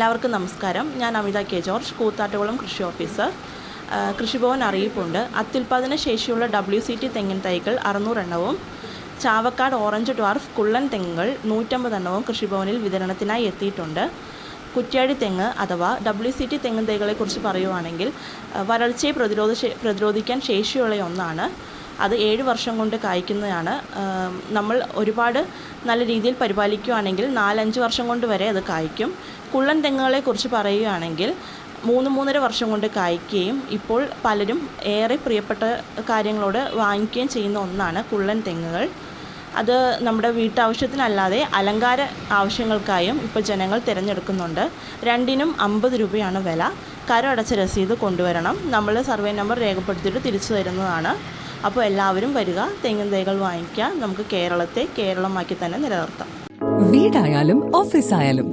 എല്ലാവർക്കും നമസ്കാരം. ഞാൻ അമിത കെ ജോർജ് കൂത്താട്ടുകുളം കൃഷി ഓഫീസർ. കൃഷിഭവൻ അറിയിപ്പുണ്ട്. അത്യുൽപാദന ശേഷിയുള്ള ഡബ്ല്യു സി ടി തെങ്ങിൻ തൈകൾ അറുന്നൂറെണ്ണവും ചാവക്കാട് ഓറഞ്ച് ഡ്വാർഫ് കുള്ളൻ തെങ്ങുകൾ നൂറ്റമ്പത് എണ്ണവും കൃഷിഭവനിൽ വിതരണത്തിനായി എത്തിയിട്ടുണ്ട്. കുറ്റ്യാടി തെങ്ങ് അഥവാ ഡബ്ല്യു സി ടി തെങ്ങിൻ തൈകളെക്കുറിച്ച് പറയുവാണെങ്കിൽ വരൾച്ചയെ പ്രതിരോധ പ്രതിരോധിക്കാൻ ശേഷിയുള്ള ഒന്നാണ്. അത് ഏഴ് വർഷം കൊണ്ട് കായ്ക്കുന്നതാണ്. നമ്മൾ ഒരുപാട് നല്ല രീതിയിൽ പരിപാലിക്കുകയാണെങ്കിൽ നാലഞ്ച് വർഷം കൊണ്ട് വരെ അത് കായ്ക്കും. കുള്ളൻ തെങ്ങുകളെക്കുറിച്ച് പറയുകയാണെങ്കിൽ മൂന്ന് മൂന്നര വർഷം കൊണ്ട് കായ്ക്കുകയും ഇപ്പോൾ പലരും ഏറെ പ്രിയപ്പെട്ട കാര്യങ്ങളോട് വാങ്ങിക്കുകയും ചെയ്യുന്ന ഒന്നാണ് കുള്ളൻ തെങ്ങുകൾ അത് നമ്മുടെ വീട്ടാവശ്യത്തിനല്ലാതെ അലങ്കാര ആവശ്യങ്ങൾക്കായും ഇപ്പോൾ ജനങ്ങൾ തിരഞ്ഞെടുക്കുന്നുണ്ട്. രണ്ടിനും അമ്പത് രൂപയാണ് വില. കരം അടച്ച രസീത് കൊണ്ടുവരണം. നമ്മൾ സർവേ നമ്പർ രേഖപ്പെടുത്തിയിട്ട് തിരിച്ചു തരുന്നതാണ്. അപ്പോൾ എല്ലാവരും വരിക തെങ്ങിൻ തൈകൾ വാങ്ങിക്കുക. നമുക്ക് കേരളത്തെ കേരളമാക്കി തന്നെ നിലനിർത്താം. വീടായാലും ഓഫീസായാലും